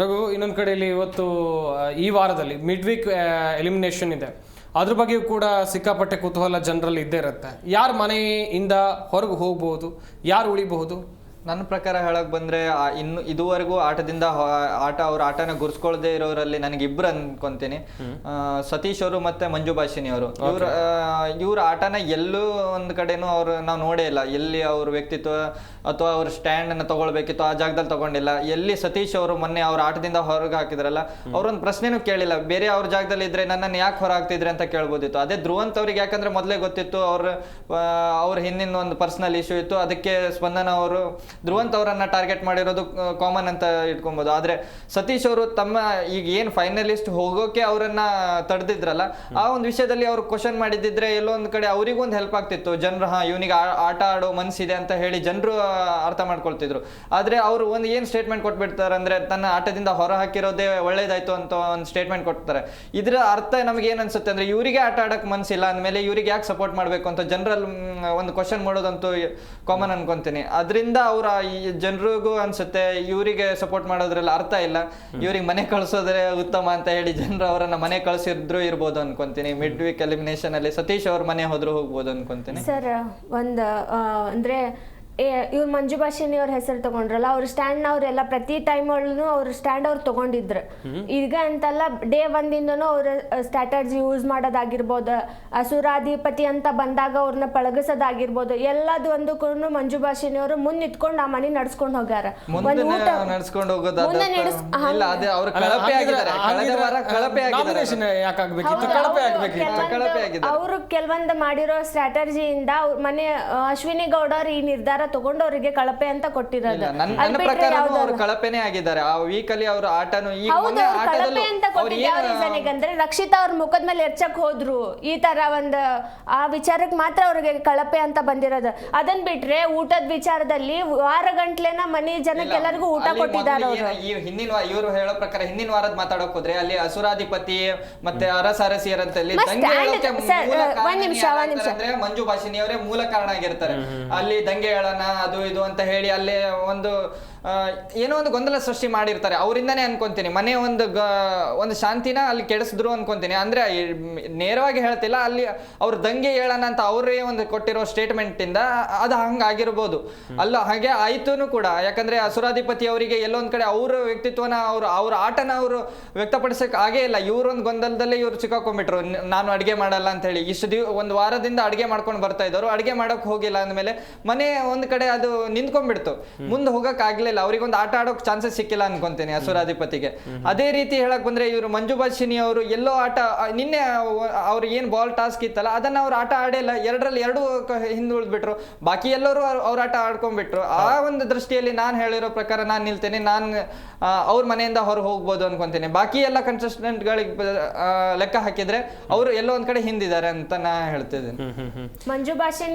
ರಘು, ಇನ್ನೊಂದು ಕಡೆಯಲ್ಲಿ ಇವತ್ತು ಈ ವಾರದಲ್ಲಿ ಮಿಡ್ ವೀಕ್ ಎಲಿಮಿನೇಷನ್ ಇದೆ. ಅದ್ರ ಬಗ್ಗೆಯೂ ಕೂಡ ಸಿಕ್ಕಾಪಟ್ಟೆ ಕುತೂಹಲ ಜನರಲ್ಲಿ ಇದ್ದೇ ಇರುತ್ತೆ. ಯಾರು ಮನೆಯಿಂದ ಹೊರಗೆ ಹೋಗ್ಬೋದು ಯಾರು ಉಳಿಬಹುದು? ನನ್ನ ಪ್ರಕಾರ ಹೇಳಕ್ ಬಂದ್ರೆ ಆ ಇನ್ನು ಇದುವರೆಗೂ ಆಟದಿಂದ ಹೊ- ಆಟ ಅವ್ರ ಆಟನ ಗುರ್ಸ್ಕೊಳ್ದೇ ಇರೋರಲ್ಲಿ ನನಗೆ ಇಬ್ರು ಅನ್ಕೊಂತೀನಿ ಆ, ಸತೀಶ್ ಅವರು ಮತ್ತೆ ಮಂಜು ಭಾಷಿನಿ ಅವರು. ಇವ್ರ ಇವ್ರ ಆಟನ ಎಲ್ಲೂ ಒಂದ್ ಕಡೆನೂ ಅವ್ರು ನಾವು ನೋಡೇ ಇಲ್ಲ. ಎಲ್ಲಿ ಅವ್ರ ವ್ಯಕ್ತಿತ್ವ ಅಥವಾ ಅವ್ರ ಸ್ಟ್ಯಾಂಡ್ ಅನ್ನ ತಗೊಳ್ಬೇಕಿತ್ತು ಆ ಜಾಗದಲ್ಲಿ ತಗೊಂಡಿಲ್ಲ. ಎಲ್ಲಿ ಸತೀಶ್ ಅವರು ಮೊನ್ನೆ ಅವ್ರ ಆಟದಿಂದ ಹೊರಗೆ ಹಾಕಿದ್ರಲ್ಲ ಅವ್ರೊಂದು ಪ್ರಶ್ನೆನೂ ಕೇಳಿಲ್ಲ. ಬೇರೆ ಅವ್ರ ಜಾಗದಲ್ಲಿ ಇದ್ರೆ ನನ್ನನ್ನು ಯಾಕೆ ಹೊರ ಹಾಕ್ತಿದ್ರಿ ಅಂತ ಕೇಳ್ಬೋದಿತ್ತು. ಅದೇ ಧ್ರುವಂತ್ ಅವ್ರಿಗೆ ಯಾಕಂದ್ರೆ ಮೊದಲೇ ಗೊತ್ತಿತ್ತು ಅವ್ರ ಆ, ಅವ್ರ ಹಿಂದಿನ ಒಂದು ಪರ್ಸನಲ್ ಇಶ್ಯೂ ಇತ್ತು. ಅದಕ್ಕೆ ಸ್ಪಂದನ ಅವರು ಧ್ರುವಂತ್ ಅವರನ್ನ ಟಾರ್ಗೆಟ್ ಮಾಡಿರೋದು ಕಾಮನ್ ಅಂತ ಇಟ್ಕೊಬೋದು. ಆದ್ರೆ ಸತೀಶ್ ಅವರು ತಮ್ಮ ಈಗ ಏನ್ ಫೈನಲಿಸ್ಟ್ ಹೋಗೋಕೆ ಅವರನ್ನ ತಡೆದಿದ್ರಲ್ಲ ಆ ಒಂದು ವಿಷಯದಲ್ಲಿ ಅವ್ರು ಕ್ವಶನ್ ಮಾಡಿದ್ರೆ ಎಲ್ಲೋ ಒಂದ್ ಕಡೆ ಅವರಿಗೂ ಒಂದು ಹೆಲ್ಪ್ ಆಗ್ತಿತ್ತು. ಜನರು ಹಾ ಇವನಿಗೆ ಆಟ ಆಡೋ ಮನ್ಸಿದೆ ಅಂತ ಹೇಳಿ ಜನರು ಅರ್ಥ ಮಾಡ್ಕೊಳ್ತಿದ್ರು. ಆದ್ರೆ ಅವರು ಒಂದು ಏನ್ ಸ್ಟೇಟ್ಮೆಂಟ್ ಕೊಟ್ಬಿಡ್ತಾರೆ ಅಂದ್ರೆ ತನ್ನ ಆಟದಿಂದ ಹೊರ ಹಾಕಿರೋದೇ ಒಳ್ಳೇದಾಯ್ತು ಅಂತ ಒಂದು ಸ್ಟೇಟ್ಮೆಂಟ್ ಕೊಡ್ತಾರೆ ಇದರ ಅರ್ಥ ನಮ್ಗೆ ಏನ್ ಅನ್ಸುತ್ತೆ ಅಂದ್ರೆ ಇವರಿಗೆ ಆಟ ಆಡಕ್ ಮನ್ಸಿಲ್ಲ ಅಂದ್ಮೇಲೆ ಇವ್ರಿಗೆ ಯಾಕೆ ಸಪೋರ್ಟ್ ಮಾಡ್ಬೇಕು ಅಂತ ಜನರಲ್ ಒಂದು ಕ್ವಶನ್ ಮಾಡೋದಂತೂ ಕಾಮನ್ ಅನ್ಕೊಂತೀನಿ. ಅದರಿಂದ ಅವ್ರ ಈ ಜನರಿಗೂ ಅನ್ಸುತ್ತೆ ಇವರಿಗೆ ಸಪೋರ್ಟ್ ಮಾಡೋದ್ರಲ್ಲಿ ಅರ್ಥ ಇಲ್ಲ. ಇವ್ರಿಗೆ ಮನೆ ಕಳ್ಸೋದ್ರೆ ಉತ್ತಮ ಅಂತ ಹೇಳಿ ಜನರು ಅವರನ್ನ ಮನೆ ಕಳ್ಸಿದ್ರು ಇರ್ಬೋದು ಅನ್ಕೊಂತೀನಿ. ಮಿಡ್ ವೀಕ್ ಎಲಿಮಿನೇಷನ್ ಅಲ್ಲಿ ಸತೀಶ್ ಅವ್ರ ಮನೆ ಹೋದ್ರು ಹೋಗ್ಬೋದು ಅನ್ಕೊಂತೀನಿ. ಸರ್ ಒಂದು ಅಂದ್ರೆ ಇವ್ರು ಮಂಜು ಭಾಷಿನಿ ಅವ್ರ ಹೆಸರು ತಗೊಂಡ್ರಲ್ಲ ಅವ್ರ ಸ್ಟ್ಯಾಂಡ್ ಅವರೆಲ್ಲ ಪ್ರತಿ ಟೈಮ್ ಒಳನು ಅವ್ರ ಸ್ಟ್ಯಾಂಡ್ ಅವ್ರು ತಗೊಂಡಿದ್ರು. ಈಗ ಅಂತಲ್ಲ ಡೇ ಒಂದಿಂದನೂ ಅವ್ರ ಸ್ಟ್ರಾಟಜಿ ಯೂಸ್ ಮಾಡೋದಾಗಿರ್ಬೋದು ಅಸುರಾಧಿಪತಿ ಅಂತ ಬಂದಾಗ ಅವ್ರನ್ನ ಪಳಗಿಸೋದಾಗಿರ್ಬೋದು ಎಲ್ಲದು ಒಂದಕ್ಕೂ ಮಂಜು ಭಾಷಿನಿ ಅವರು ಮುಂದ್ ನಿಂತ್ಕೊಂಡು ಆ ಮನೆ ನಡ್ಸ್ಕೊಂಡು ಹೋಗ್ಯಾರ. ಮುಂದೆ ಒಂದ್ ಊಟ ನಡ್ಸ್ಕೊಂಡು ಹೋಗೋದು ಮುಂದೆ ನಡೆಸ್- ಇಲ್ಲ ಅದೇ ಅವ್ರ ಕಳಪೆ ಆಗಿದ್ದಾರೆ. ಕಳೆದ ವಾರ ಕಳಪೆ ಆಗಿದ್ದಾರೆ ನಾಮಿನೇಷನ್ ಯಾಕಾಗ್ಬೇಕಿತ್ತು? ಕಳಪೆ ಆಗ್ಬೇಕಿತ್ತು. ಕಳಪೆ ಆಗಿದ್ದಾರೆ. ಅವರು ಕೆಲವೊಂದು ಮಾಡಿರೋ ಸ್ಟ್ರಾಟಜಿಯಿಂದ ಅವ್ರ ಮನೆ ಅಶ್ವಿನಿ ಗೌಡ ಅವ್ರು ಈ ನಿರ್ಧಾರ ತಗೊಂಡು ಅವರಿಗೆ ಕಳಪೆ ಅಂತ ಕೊಟ್ಟಿರೋದು. ನನ್ನ ಅದ್ ಬಿಟ್ರೆ ಪ್ರಕಾರ ಅವರು ಅವ್ರು ಕಳಪೆನೇ ಆಗಿದ್ದಾರೆ. ಆ ವೀಕ್ ಅಲ್ಲಿ ಅವ್ರ ಆಟನು ಈಗ ಹೌದು ಮೊನ್ನೆ ಅವ್ರು ಆಟದಲ್ಲೂ ಕಳಪೆ ಅಂತ ಅವ್ರು ಕೊಟ್ಟಿದ್ದು ಯಾವ ಏನು ರೀಸನ್ಗೆ ಅಂದ್ರೆ ರಕ್ಷಿತಾ ಅವ್ರ ಮುಖದ ಮೇಲೆ ಎರ್ಚಕ್ ಹೋದ್ರು. ಈ ತರ ಒಂದು ಆ ವಿಚಾರಕ್ಕೆ ಮಾತ್ರ ಅವ್ರಿಗೆ ಕಳಪೆ ಅಂತ ಬಂದಿರೋದು. ಅದನ್ ಬಿಟ್ರೆ ಊಟದ ವಿಚಾರದಲ್ಲಿ ವಾರ ಗಂಟ್ಲೆನ ಮನೆ ಜನಕ್ಕೆಲ್ಲರಿಗೂ ಊಟ ಅಲ್ಲಿ ಕೊಟ್ಟಿದ್ದಾರೆ ಮೊದ್ಲು ಅವರು. ಏನ- ಈ ಹಿಂದಿನ ಇವರು ಇವ್ರು ಹೇಳೋ ಪ್ರಕಾರ ಹಿಂದಿನ ವಾರದ ಮಾತಾಡೋಕ್ ಹೋದ್ರೆ ಅಲ್ಲಿ ಅಸುರಾಧಿಪತಿ ಮತ್ತೆ ಅರಸರಸಿಯರಂತೆ ಅರಸಿಯರಂತಲ್ಲಿ ಮತ್ತ್ ದಂಗೆ stand- ಹೇಳೋಕೆ sir, ಮೂಲ ಒಂದ್ ಕಾರಣ ನಿಮಿಷ, ಯಾರು ಒಂದ್ ನಿಮಿಷ. ಅಂದ್ರೆ ಮಂಜು ಭಾಷಿನಿ ಅವರೇ ಮೂಲ ಕಾರಣ ಆಗಿರ್ತಾರೆ. ಅಲ್ಲಿ ದಂಗೆ ಹೇಳೋಣ ಅದು ಇದು ಅಂತ ಹೇಳಿ ಅಲ್ಲೇ ಒಂದು ಏನೋ ಒಂದು ಗೊಂದಲ ಸೃಷ್ಟಿ ಮಾಡಿರ್ತಾರೆ. ಅವರಿಂದನೇ ಅನ್ಕೊಂತೀನಿ. ಮನೆ ಒಂದು ಗ ಒಂದು ಶಾಂತಿನ ಅಲ್ಲಿ ಕೆಡಿಸಿದ್ರು ಅನ್ಕೊಂತೀನಿ. ಅಂದ್ರೆ ನೇರವಾಗಿ ಹೇಳ್ತಿಲ್ಲ ಅಲ್ಲಿ ಅವ್ರ ದಂಗೆ ಹೇಳೋಣ ಅಂತ ಅವರೇ ಒಂದು ಕೊಟ್ಟಿರೋ ಸ್ಟೇಟ್ಮೆಂಟ್ ಇಂದ ಅದು ಹಂಗಾಗಿರ್ಬೋದು. ಅಲ್ಲ ಹಾಗೆ ಆಯ್ತು ಕೂಡ. ಯಾಕಂದ್ರೆ ಅಸುರಾಧಿಪತಿ ಅವರಿಗೆ ಎಲ್ಲೊಂದು ಕಡೆ ಅವ್ರ ವ್ಯಕ್ತಿತ್ವನ ಅವರು ಅವ್ರ ಆಟನ ಅವರು ವ್ಯಕ್ತಪಡಿಸೋಕೆ ಆಗೇ ಇಲ್ಲ. ಇವರೊಂದು ಗೊಂದಲದಲ್ಲೇ ಇವ್ರು ಸಿಕ್ಕಾಕೊಂಡ್ಬಿಟ್ರು ನ- ನಾನು ಅಡಿಗೆ ಮಾಡಲ್ಲ ಅಂತ ಹೇಳಿ. ಇಷ್ಟು ದಿವ್ ಒಂದು ವಾರದಿಂದ ಅಡಿಗೆ ಮಾಡ್ಕೊಂಡು ಬರ್ತಾ ಇದ್ದವರು. ಅಡಿಗೆ ಮಾಡೋಕೆ ಹೋಗಿಲ್ಲ ಅಂದಮೇಲೆ ಮನೆ ಒಂದ್ ಕಡೆ ಅದು ನಿಂತ್ಕೊಂಡ್ಬಿಡ್ತು. ಮುಂದೆ ಹೋಗಕ್ ಆಗ್ಲಿಲ್ಲ. ಅವ್ರಿಗೊಂದು ಆಟ ಆಡೋಕ್ ಚಾನ್ಸಸ್ ಸಿಕ್ಕಿಲ್ಲ ಅನ್ಕೊಂತೀನಿ ಅಸುರಾಧಿಪತಿಗೆ. ಅದೇ ರೀತಿ ಹೇಳಕ್ ಬಂದ್ರೆ ಇವರು ಮಂಜು ಬಾಷಿನಿ ಅವರು ಎಲ್ಲೋ ಆಟ ನಿನ್ನೆ ಅವ್ರು ಏನ್ ಬಾಲ್ ಟಾಸ್ಕ್ ಇತ್ತಲ್ಲ ಅದನ್ನ ಅವ್ರು ಆಟ ಆಡಿಲ್ಲ. ಎರಡರಲ್ಲಿ ಎರಡು ಹಿಂದುಳಿದ್ಬಿಟ್ರು ಬಾಕಿ ಎಲ್ಲರೂ ಅವ್ರ ಆಟ ಆಡ್ಕೊಂಡ್ಬಿಟ್ರು. ಆ ಒಂದು ದೃಷ್ಟಿಯಲ್ಲಿ ನಾನು ಹೇಳಿರೋ ಪ್ರಕಾರ ನಾನು ನಿಲ್ತೇನೆ. ನಾನು ಅವ್ರ ಮನೆಯಿಂದ ಹೊರ ಹೋಗ್ಬೋದು ಅನ್ಕೊಂತೀನಿ. ಬಾಕಿ ಎಲ್ಲ ಕಂಟೆಸ್ಟೆಂಟ್ಗಳಿಗೆ ಲೆಕ್ಕ ಹಾಕಿದ್ರೆ ಅವರು ಎಲ್ಲೋ ಒಂದ್ ಕಡೆ ಹಿಂದಿದ್ದಾರೆ ಅಂತ ನಾ ಹೇಳ್ತಿದ್ದೀನಿ. ಮಂಜು ಭಾಷೆ